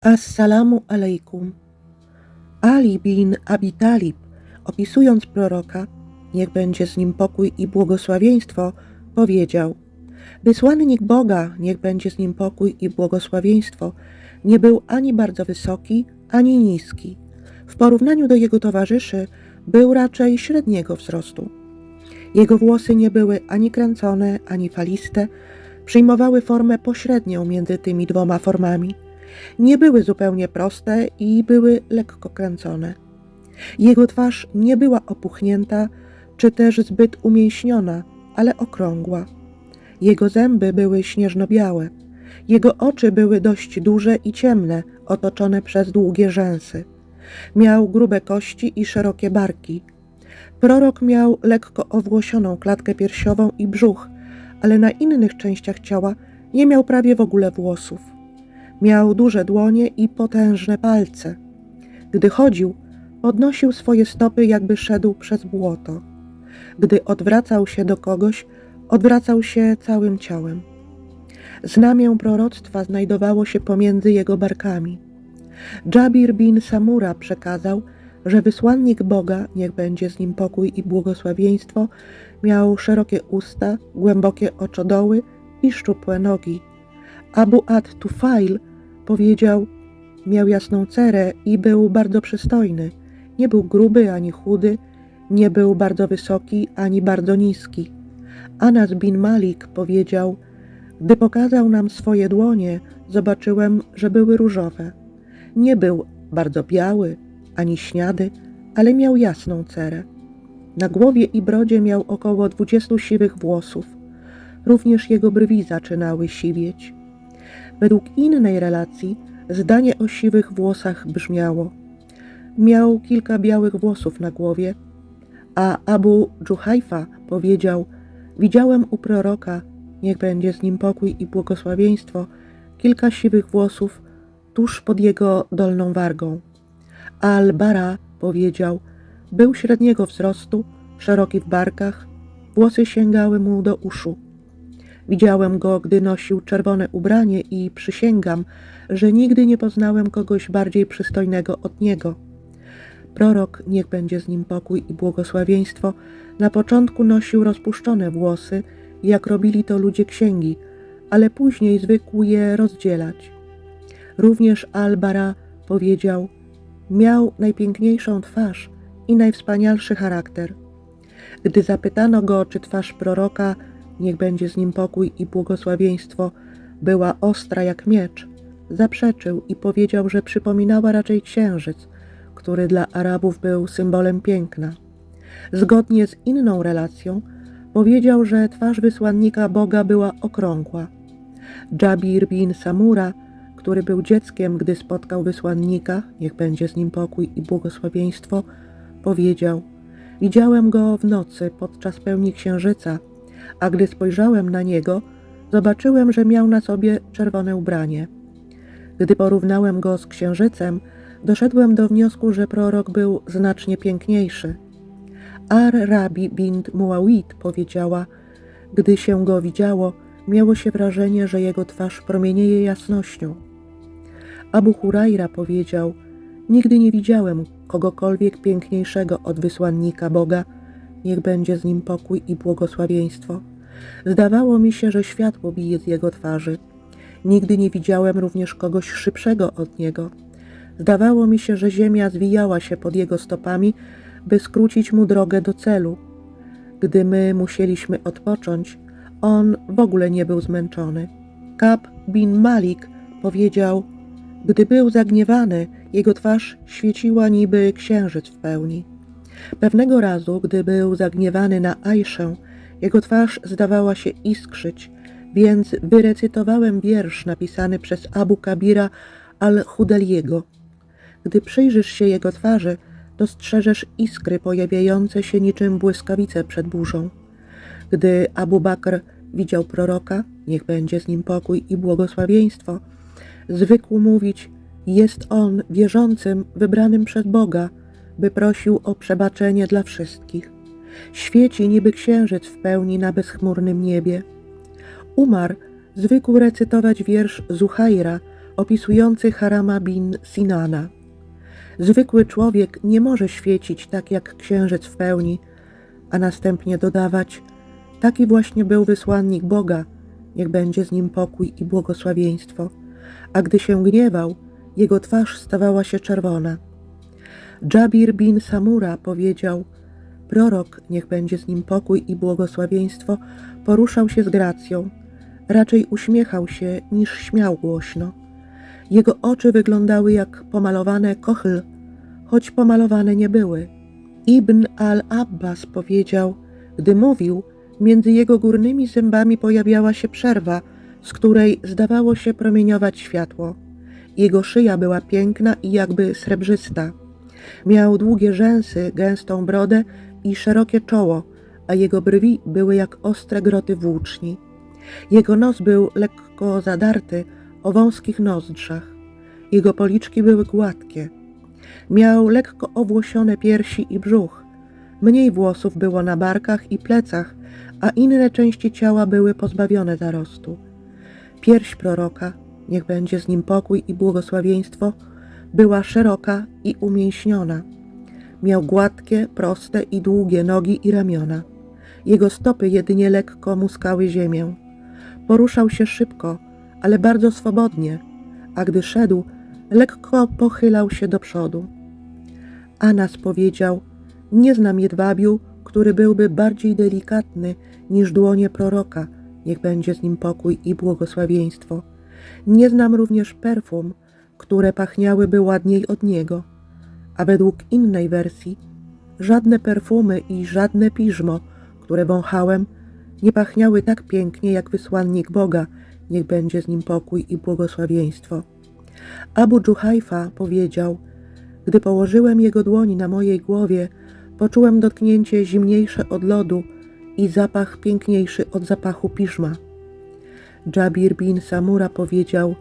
Assalamu alaikum. Ali bin Abi Talib, opisując proroka, niech będzie z nim pokój i błogosławieństwo, powiedział: Wysłannik Boga, niech będzie z nim pokój i błogosławieństwo, nie był ani bardzo wysoki, ani niski. W porównaniu do jego towarzyszy był raczej średniego wzrostu. Jego włosy nie były ani kręcone, ani faliste, przyjmowały formę pośrednią między tymi dwoma formami. Nie były zupełnie proste i były lekko kręcone. Jego twarz nie była opuchnięta, czy też zbyt umięśniona, ale okrągła. Jego zęby były śnieżno-białe. Jego oczy były dość duże i ciemne, otoczone przez długie rzęsy. Miał grube kości i szerokie barki. Prorok miał lekko owłosioną klatkę piersiową i brzuch, ale na innych częściach ciała nie miał prawie w ogóle włosów. Miał duże dłonie i potężne palce. Gdy chodził, podnosił swoje stopy, jakby szedł przez błoto. Gdy odwracał się do kogoś, odwracał się całym ciałem. Znamię proroctwa znajdowało się pomiędzy jego barkami. Jabir bin Samura przekazał, że wysłannik Boga, niech będzie z nim pokój i błogosławieństwo, miał szerokie usta, głębokie oczodoły i szczupłe nogi. Abu ad Tufail powiedział, miał jasną cerę i był bardzo przystojny. Nie był gruby ani chudy, nie był bardzo wysoki ani bardzo niski. Anas bin Malik powiedział, gdy pokazał nam swoje dłonie, zobaczyłem, że były różowe. Nie był bardzo biały ani śniady, ale miał jasną cerę. Na głowie i brodzie miał około dwudziestu siwych włosów. Również jego brwi zaczynały siwieć. Według innej relacji zdanie o siwych włosach brzmiało: Miał kilka białych włosów na głowie, a Abu Dżuhajfa powiedział: Widziałem u proroka, niech będzie z nim pokój i błogosławieństwo, kilka siwych włosów tuż pod jego dolną wargą. Al-Bara powiedział: Był średniego wzrostu, szeroki w barkach, włosy sięgały mu do uszu. Widziałem go, gdy nosił czerwone ubranie i przysięgam, że nigdy nie poznałem kogoś bardziej przystojnego od niego. Prorok, niech będzie z nim pokój i błogosławieństwo, na początku nosił rozpuszczone włosy, jak robili to ludzie księgi, ale później zwykł je rozdzielać. Również Al-Bara powiedział, miał najpiękniejszą twarz i najwspanialszy charakter. Gdy zapytano go, czy twarz proroka, niech będzie z nim pokój i błogosławieństwo, była ostra jak miecz, zaprzeczył i powiedział, że przypominała raczej księżyc, który dla Arabów był symbolem piękna. Zgodnie z inną relacją, powiedział, że twarz wysłannika Boga była okrągła. Jabir bin Samura, który był dzieckiem, gdy spotkał wysłannika, niech będzie z nim pokój i błogosławieństwo, powiedział: Widziałem go w nocy podczas pełni księżyca, a gdy spojrzałem na niego, zobaczyłem, że miał na sobie czerwone ubranie. Gdy porównałem go z księżycem, doszedłem do wniosku, że prorok był znacznie piękniejszy. Ar-Rabi bint Muawid powiedziała, gdy się go widziało, miało się wrażenie, że jego twarz promienieje jasnością. Abu Hurajra powiedział, nigdy nie widziałem kogokolwiek piękniejszego od wysłannika Boga, niech będzie z nim pokój i błogosławieństwo. Zdawało mi się, że światło bije z jego twarzy. Nigdy nie widziałem również kogoś szybszego od niego. Zdawało mi się, że ziemia zwijała się pod jego stopami, by skrócić mu drogę do celu. Gdy my musieliśmy odpocząć, on w ogóle nie był zmęczony. Kab bin Malik powiedział, gdy był zagniewany, jego twarz świeciła niby księżyc w pełni. Pewnego razu, gdy był zagniewany na Ajszę, jego twarz zdawała się iskrzyć, więc wyrecytowałem wiersz napisany przez Abu Kabira al-Hudaliego. Gdy przyjrzysz się jego twarzy, dostrzeżesz iskry pojawiające się niczym błyskawice przed burzą. Gdy Abu Bakr widział proroka, niech będzie z nim pokój i błogosławieństwo, zwykł mówić, jest on wierzącym, wybranym przez Boga, by prosił o przebaczenie dla wszystkich. Świeci niby księżyc w pełni na bezchmurnym niebie. Umar zwykł recytować wiersz Zuhaira opisujący Harama bin Sinana. Zwykły człowiek nie może świecić tak jak księżyc w pełni, a następnie dodawać: Taki właśnie był wysłannik Boga, niech będzie z nim pokój i błogosławieństwo. A gdy się gniewał, jego twarz stawała się czerwona. Dżabir bin Samura powiedział: Prorok, niech będzie z nim pokój i błogosławieństwo, poruszał się z gracją. Raczej uśmiechał się niż śmiał głośno. Jego oczy wyglądały jak pomalowane kochl, choć pomalowane nie były. Ibn al-Abbas powiedział, gdy mówił, między jego górnymi zębami pojawiała się przerwa, z której zdawało się promieniować światło. Jego szyja była piękna i jakby srebrzysta. Miał długie rzęsy, gęstą brodę i szerokie czoło, a jego brwi były jak ostre groty włóczni. Jego nos był lekko zadarty o wąskich nozdrzach. Jego policzki były gładkie. Miał lekko owłosione piersi i brzuch. Mniej włosów było na barkach i plecach, a inne części ciała były pozbawione zarostu. Pierś proroka, niech będzie z nim pokój i błogosławieństwo, była szeroka i umięśniona. Miał gładkie, proste i długie nogi i ramiona. Jego stopy jedynie lekko muskały ziemię. Poruszał się szybko, ale bardzo swobodnie, a gdy szedł, lekko pochylał się do przodu. Anas powiedział: Nie znam jedwabiu, który byłby bardziej delikatny niż dłonie proroka, niech będzie z nim pokój i błogosławieństwo. Nie znam również perfum, które pachniałyby ładniej od niego. A według innej wersji, żadne perfumy i żadne piżmo, które wąchałem, nie pachniały tak pięknie jak wysłannik Boga, niech będzie z nim pokój i błogosławieństwo. Abu Dżuhajfa powiedział, gdy położyłem jego dłoni na mojej głowie, poczułem dotknięcie zimniejsze od lodu i zapach piękniejszy od zapachu piżma. Dżabir bin Samura powiedział,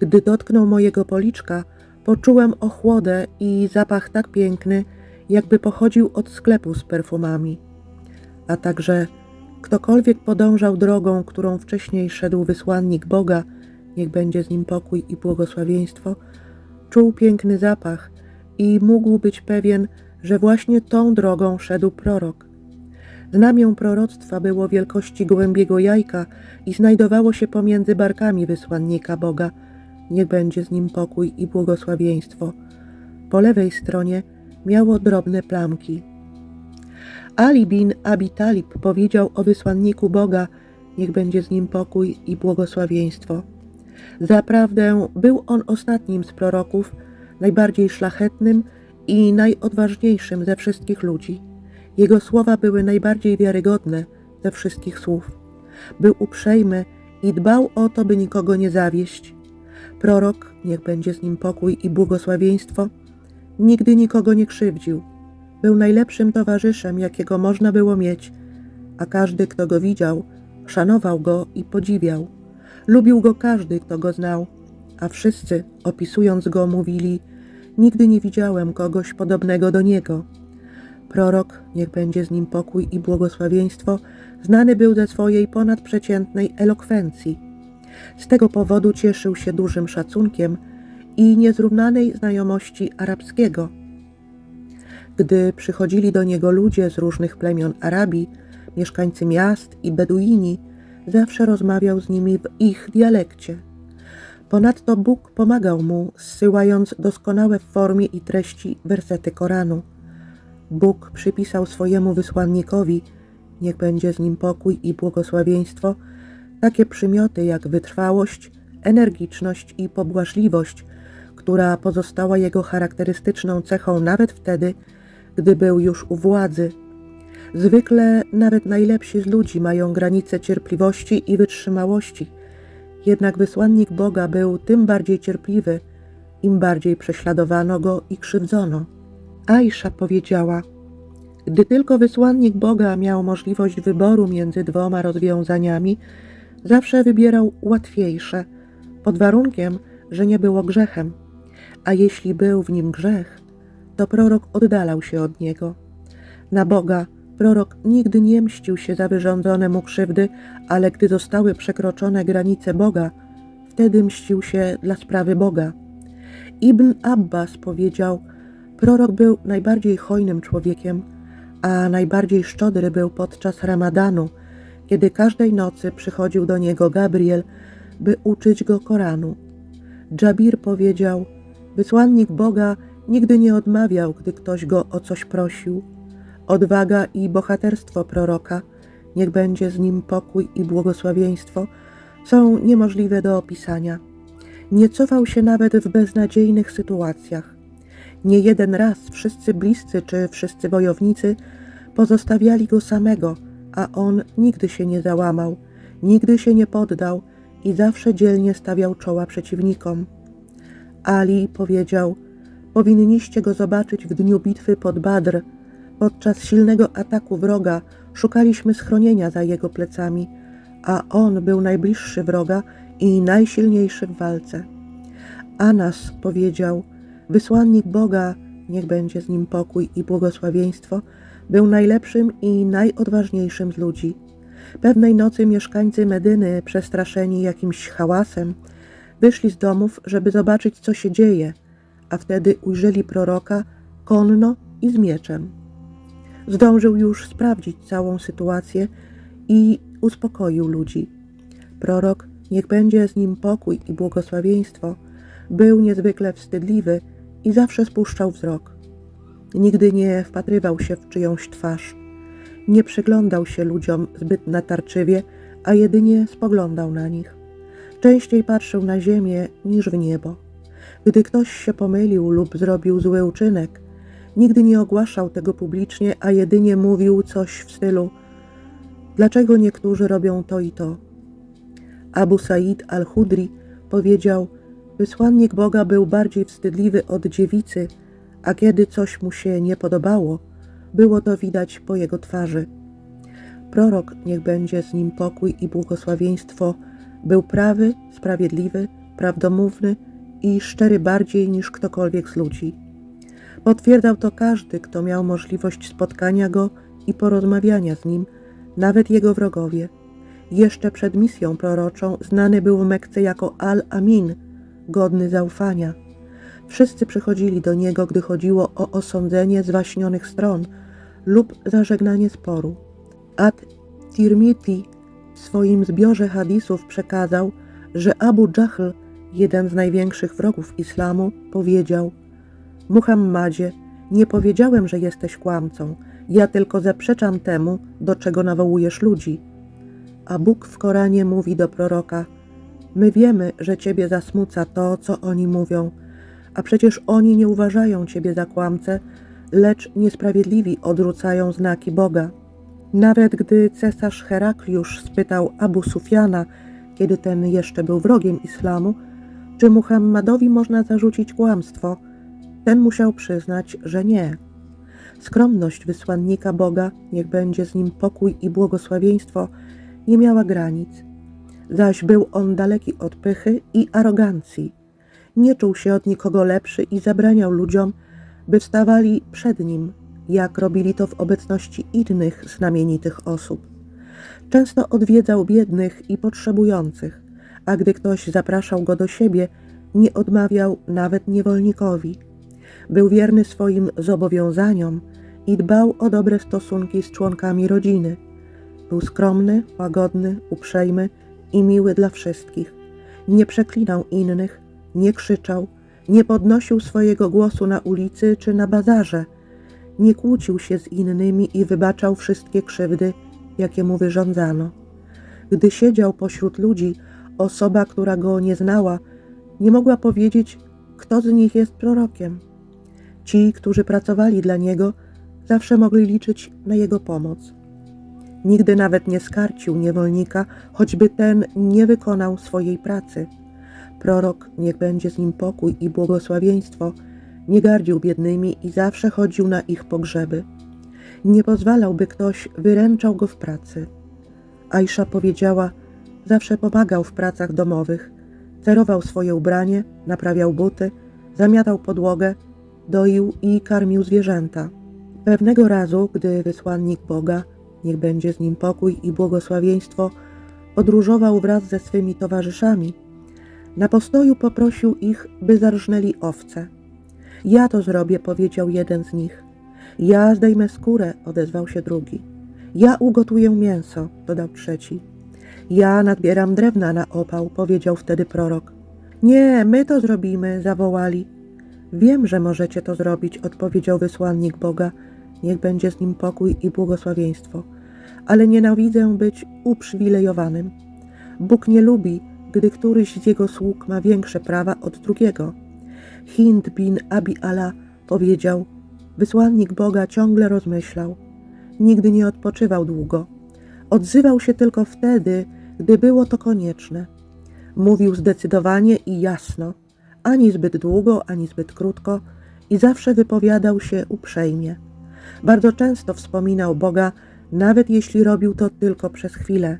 gdy dotknął mojego policzka, poczułem ochłodę i zapach tak piękny, jakby pochodził od sklepu z perfumami. A także ktokolwiek podążał drogą, którą wcześniej szedł wysłannik Boga, niech będzie z nim pokój i błogosławieństwo, czuł piękny zapach i mógł być pewien, że właśnie tą drogą szedł prorok. Znamię proroctwa było wielkości gołębiego jajka i znajdowało się pomiędzy barkami wysłannika Boga. Niech będzie z nim pokój i błogosławieństwo. Po lewej stronie miało drobne plamki. Ali bin Abi Talib powiedział o wysłanniku Boga, niech będzie z nim pokój i błogosławieństwo. Zaprawdę był on ostatnim z proroków, najbardziej szlachetnym i najodważniejszym ze wszystkich ludzi. Jego słowa były najbardziej wiarygodne ze wszystkich słów. Był uprzejmy i dbał o to, by nikogo nie zawieść. Prorok, niech będzie z nim pokój i błogosławieństwo, nigdy nikogo nie krzywdził. Był najlepszym towarzyszem, jakiego można było mieć, a każdy, kto go widział, szanował go i podziwiał. Lubił go każdy, kto go znał, a wszyscy, opisując go, mówili: Nigdy nie widziałem kogoś podobnego do niego. Prorok, niech będzie z nim pokój i błogosławieństwo, znany był ze swojej ponadprzeciętnej elokwencji. Z tego powodu cieszył się dużym szacunkiem i niezrównanej znajomości arabskiego. Gdy przychodzili do niego ludzie z różnych plemion Arabii, mieszkańcy miast i Beduini, zawsze rozmawiał z nimi w ich dialekcie. Ponadto Bóg pomagał mu, zsyłając doskonałe w formie i treści wersety Koranu. Bóg przypisał swojemu wysłannikowi, niech będzie z nim pokój i błogosławieństwo, takie przymioty jak wytrwałość, energiczność i pobłażliwość, która pozostała jego charakterystyczną cechą nawet wtedy, gdy był już u władzy. Zwykle nawet najlepsi z ludzi mają granice cierpliwości i wytrzymałości, jednak wysłannik Boga był tym bardziej cierpliwy, im bardziej prześladowano go i krzywdzono. Aisza powiedziała: Gdy tylko wysłannik Boga miał możliwość wyboru między dwoma rozwiązaniami, zawsze wybierał łatwiejsze, pod warunkiem, że nie było grzechem, a jeśli był w nim grzech, to prorok oddalał się od niego. Na Boga prorok nigdy nie mścił się za wyrządzone mu krzywdy, ale gdy zostały przekroczone granice Boga, wtedy mścił się dla sprawy Boga. Ibn Abbas powiedział, prorok był najbardziej hojnym człowiekiem, a najbardziej szczodry był podczas ramadanu, kiedy każdej nocy przychodził do niego Gabriel, by uczyć go Koranu. Dżabir powiedział, wysłannik Boga nigdy nie odmawiał, gdy ktoś go o coś prosił. Odwaga i bohaterstwo proroka, niech będzie z nim pokój i błogosławieństwo, są niemożliwe do opisania. Nie cofał się nawet w beznadziejnych sytuacjach. Nie jeden raz wszyscy bliscy czy wszyscy wojownicy pozostawiali go samego, a on nigdy się nie załamał, nigdy się nie poddał i zawsze dzielnie stawiał czoła przeciwnikom. Ali powiedział: Powinniście go zobaczyć w dniu bitwy pod Badr. Podczas silnego ataku wroga szukaliśmy schronienia za jego plecami, a on był najbliższy wroga i najsilniejszy w walce. Anas powiedział: Wysłannik Boga, niech będzie z nim pokój i błogosławieństwo, był najlepszym i najodważniejszym z ludzi. Pewnej nocy mieszkańcy Medyny, przestraszeni jakimś hałasem, wyszli z domów, żeby zobaczyć, co się dzieje, a wtedy ujrzeli proroka konno i z mieczem. Zdążył już sprawdzić całą sytuację i uspokoił ludzi. Prorok, niech będzie z nim pokój i błogosławieństwo, był niezwykle wstydliwy i zawsze spuszczał wzrok. Nigdy nie wpatrywał się w czyjąś twarz. Nie przyglądał się ludziom zbyt natarczywie, a jedynie spoglądał na nich. Częściej patrzył na ziemię niż w niebo. Gdy ktoś się pomylił lub zrobił zły uczynek, nigdy nie ogłaszał tego publicznie, a jedynie mówił coś w stylu: Dlaczego niektórzy robią to i to? Abu Said al-Hudri powiedział: Wysłannik Boga był bardziej wstydliwy od dziewicy, a kiedy coś mu się nie podobało, było to widać po jego twarzy. Prorok, niech będzie z nim pokój i błogosławieństwo, był prawy, sprawiedliwy, prawdomówny i szczery bardziej niż ktokolwiek z ludzi. Potwierdzał to każdy, kto miał możliwość spotkania go i porozmawiania z nim, nawet jego wrogowie. Jeszcze przed misją proroczą znany był w Mekce jako Al-Amin, godny zaufania. Wszyscy przychodzili do niego, gdy chodziło o osądzenie zwaśnionych stron lub zażegnanie sporu. At-Tirmiti w swoim zbiorze hadisów przekazał, że Abu Jahl, jeden z największych wrogów islamu, powiedział: Muhammadzie, nie powiedziałem, że jesteś kłamcą, ja tylko zaprzeczam temu, do czego nawołujesz ludzi. A Bóg w Koranie mówi do proroka: My wiemy, że ciebie zasmuca to, co oni mówią, a przecież oni nie uważają ciebie za kłamcę, lecz niesprawiedliwi odrzucają znaki Boga. Nawet gdy cesarz Herakliusz spytał Abu Sufjana, kiedy ten jeszcze był wrogiem islamu, czy Muhammadowi można zarzucić kłamstwo, ten musiał przyznać, że nie. Skromność wysłannika Boga, niech będzie z nim pokój i błogosławieństwo, nie miała granic, zaś był on daleki od pychy i arogancji. Nie czuł się od nikogo lepszy i zabraniał ludziom, by wstawali przed nim, jak robili to w obecności innych znamienitych osób. Często odwiedzał biednych i potrzebujących, a gdy ktoś zapraszał go do siebie, nie odmawiał nawet niewolnikowi. Był wierny swoim zobowiązaniom i dbał o dobre stosunki z członkami rodziny. Był skromny, łagodny, uprzejmy i miły dla wszystkich. Nie przeklinał innych, nie krzyczał, nie podnosił swojego głosu na ulicy czy na bazarze, nie kłócił się z innymi i wybaczał wszystkie krzywdy, jakie mu wyrządzano. Gdy siedział pośród ludzi, osoba, która go nie znała, nie mogła powiedzieć, kto z nich jest prorokiem. Ci, którzy pracowali dla niego, zawsze mogli liczyć na jego pomoc. Nigdy nawet nie skarcił niewolnika, choćby ten nie wykonał swojej pracy. Prorok, niech będzie z nim pokój i błogosławieństwo, nie gardził biednymi i zawsze chodził na ich pogrzeby. Nie pozwalał, by ktoś wyręczał go w pracy. Aisza powiedziała, zawsze pomagał w pracach domowych, cerował swoje ubranie, naprawiał buty, zamiatał podłogę, doił i karmił zwierzęta. Pewnego razu, gdy wysłannik Boga, niech będzie z nim pokój i błogosławieństwo, podróżował wraz ze swymi towarzyszami, Na postoju poprosił ich, by zarżnęli owce. Ja to zrobię, powiedział jeden z nich. Ja zdejmę skórę, odezwał się drugi. Ja ugotuję mięso, dodał trzeci. Ja nadbieram drewna na opał, powiedział wtedy prorok. Nie, my to zrobimy, zawołali. Wiem, że możecie to zrobić, odpowiedział wysłannik Boga. Niech będzie z nim pokój i błogosławieństwo. Ale nienawidzę być uprzywilejowanym. Bóg nie lubi, gdy któryś z jego sług ma większe prawa od drugiego. Hind bin Abi Ala powiedział: Wysłannik Boga ciągle rozmyślał. Nigdy nie odpoczywał długo. Odzywał się tylko wtedy, gdy było to konieczne. Mówił zdecydowanie i jasno, ani zbyt długo, ani zbyt krótko, i zawsze wypowiadał się uprzejmie. Bardzo często wspominał Boga, nawet jeśli robił to tylko przez chwilę.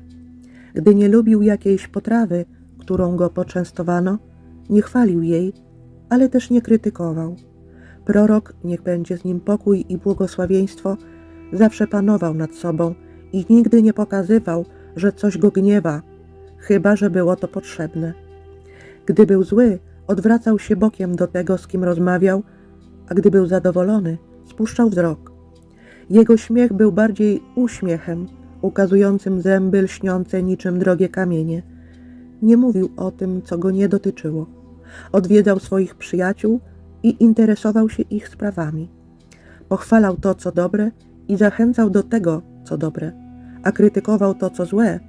Gdy nie lubił jakiejś potrawy, którą go poczęstowano, nie chwalił jej, ale też nie krytykował. Prorok, niech będzie z nim pokój i błogosławieństwo, zawsze panował nad sobą i nigdy nie pokazywał, że coś go gniewa, chyba że było to potrzebne. Gdy był zły, odwracał się bokiem do tego, z kim rozmawiał, a gdy był zadowolony, spuszczał wzrok. Jego śmiech był bardziej uśmiechem, ukazującym zęby lśniące niczym drogie kamienie. Nie mówił o tym, co go nie dotyczyło. Odwiedzał swoich przyjaciół i interesował się ich sprawami. Pochwalał to, co dobre i zachęcał do tego, co dobre, a krytykował to, co złe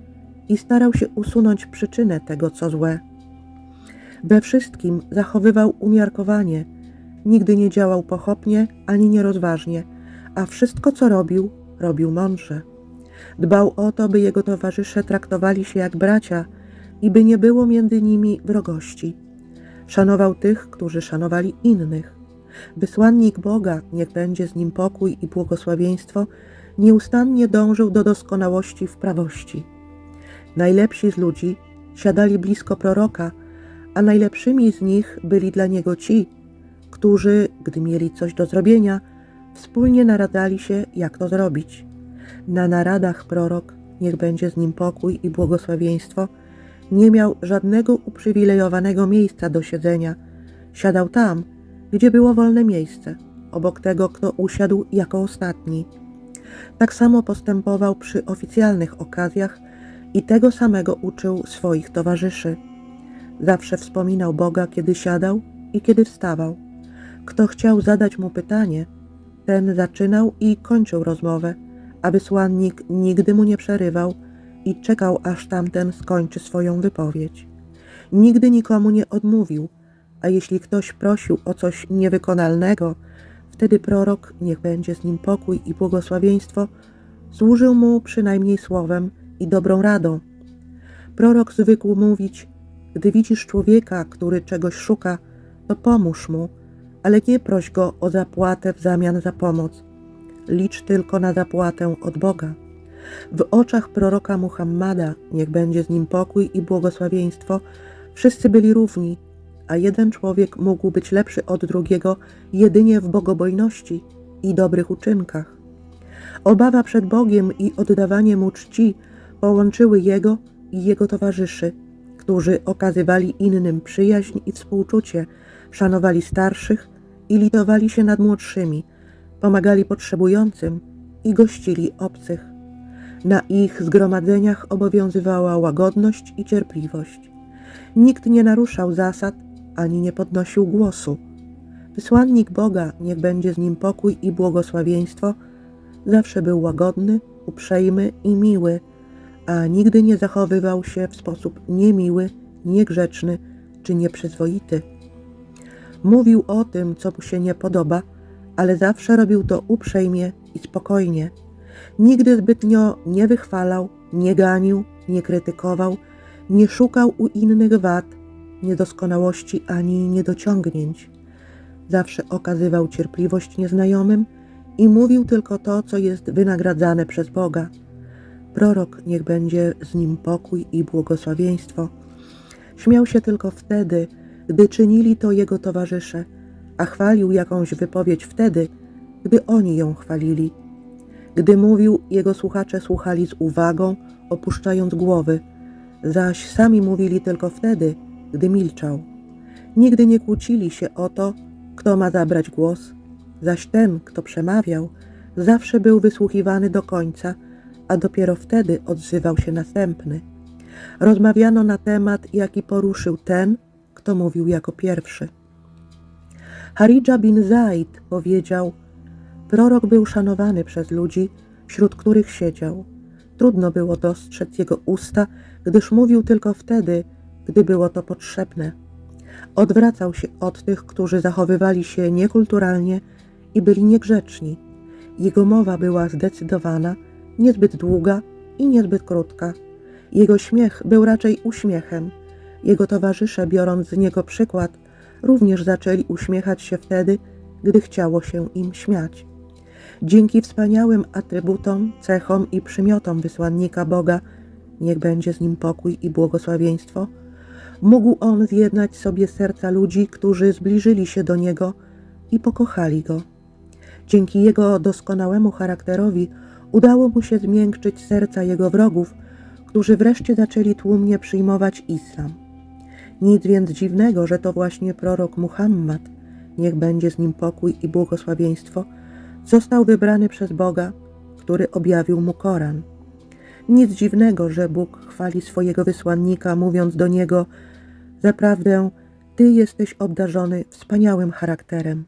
i starał się usunąć przyczynę tego, co złe. We wszystkim zachowywał umiarkowanie, nigdy nie działał pochopnie ani nierozważnie, a wszystko, co robił, robił mądrze. Dbał o to, by jego towarzysze traktowali się jak bracia i by nie było między nimi wrogości. Szanował tych, którzy szanowali innych. Wysłannik Boga, niech będzie z nim pokój i błogosławieństwo, nieustannie dążył do doskonałości w prawości. Najlepsi z ludzi siadali blisko proroka, a najlepszymi z nich byli dla niego ci, którzy, gdy mieli coś do zrobienia, wspólnie naradzali się, jak to zrobić. Na naradach prorok, niech będzie z nim pokój i błogosławieństwo, nie miał żadnego uprzywilejowanego miejsca do siedzenia. Siadał tam, gdzie było wolne miejsce, obok tego, kto usiadł jako ostatni. Tak samo postępował przy oficjalnych okazjach i tego samego uczył swoich towarzyszy. Zawsze wspominał Boga, kiedy siadał i kiedy wstawał. Kto chciał zadać mu pytanie, ten zaczynał i kończył rozmowę, a wysłannik nigdy mu nie przerywał i czekał, aż tamten skończy swoją wypowiedź. Nigdy nikomu nie odmówił, a jeśli ktoś prosił o coś niewykonalnego, wtedy prorok, niech będzie z nim pokój i błogosławieństwo, służył mu przynajmniej słowem i dobrą radą. Prorok zwykł mówić: Gdy widzisz człowieka, który czegoś szuka, to pomóż mu, ale nie proś go o zapłatę w zamian za pomoc. Licz tylko na zapłatę od Boga. W oczach proroka Muhammada, niech będzie z nim pokój i błogosławieństwo, wszyscy byli równi, a jeden człowiek mógł być lepszy od drugiego jedynie w bogobojności i dobrych uczynkach. Obawa przed Bogiem i oddawanie mu czci połączyły jego i jego towarzyszy, którzy okazywali innym przyjaźń i współczucie, szanowali starszych i litowali się nad młodszymi, pomagali potrzebującym i gościli obcych. Na ich zgromadzeniach obowiązywała łagodność i cierpliwość. Nikt nie naruszał zasad ani nie podnosił głosu. Wysłannik Boga, niech będzie z nim pokój i błogosławieństwo, zawsze był łagodny, uprzejmy i miły, a nigdy nie zachowywał się w sposób niemiły, niegrzeczny czy nieprzyzwoity. Mówił o tym, co mu się nie podoba, ale zawsze robił to uprzejmie i spokojnie. Nigdy zbytnio nie wychwalał, nie ganił, nie krytykował, nie szukał u innych wad, niedoskonałości ani niedociągnięć. Zawsze okazywał cierpliwość nieznajomym i mówił tylko to, co jest wynagradzane przez Boga. Prorok, niech będzie z nim pokój i błogosławieństwo. Śmiał się tylko wtedy, gdy czynili to jego towarzysze, a chwalił jakąś wypowiedź wtedy, gdy oni ją chwalili. Gdy mówił, jego słuchacze słuchali z uwagą, opuszczając głowy, zaś sami mówili tylko wtedy, gdy milczał. Nigdy nie kłócili się o to, kto ma zabrać głos, zaś ten, kto przemawiał, zawsze był wysłuchiwany do końca, a dopiero wtedy odzywał się następny. Rozmawiano na temat, jaki poruszył ten, kto mówił jako pierwszy. Haridża bin Zaid powiedział: Prorok był szanowany przez ludzi, wśród których siedział. Trudno było dostrzec jego usta, gdyż mówił tylko wtedy, gdy było to potrzebne. Odwracał się od tych, którzy zachowywali się niekulturalnie i byli niegrzeczni. Jego mowa była zdecydowana, niezbyt długa i niezbyt krótka. Jego śmiech był raczej uśmiechem. Jego towarzysze, biorąc z niego przykład, również zaczęli uśmiechać się wtedy, gdy chciało się im śmiać. Dzięki wspaniałym atrybutom, cechom i przymiotom wysłannika Boga, niech będzie z nim pokój i błogosławieństwo, mógł on zjednać sobie serca ludzi, którzy zbliżyli się do niego i pokochali go. Dzięki jego doskonałemu charakterowi udało mu się zmiękczyć serca jego wrogów, którzy wreszcie zaczęli tłumnie przyjmować islam. Nic więc dziwnego, że to właśnie prorok Muhammad, niech będzie z nim pokój i błogosławieństwo, został wybrany przez Boga, który objawił mu Koran. Nic dziwnego, że Bóg chwali swojego wysłannika, mówiąc do niego: Zaprawdę, Ty jesteś obdarzony wspaniałym charakterem.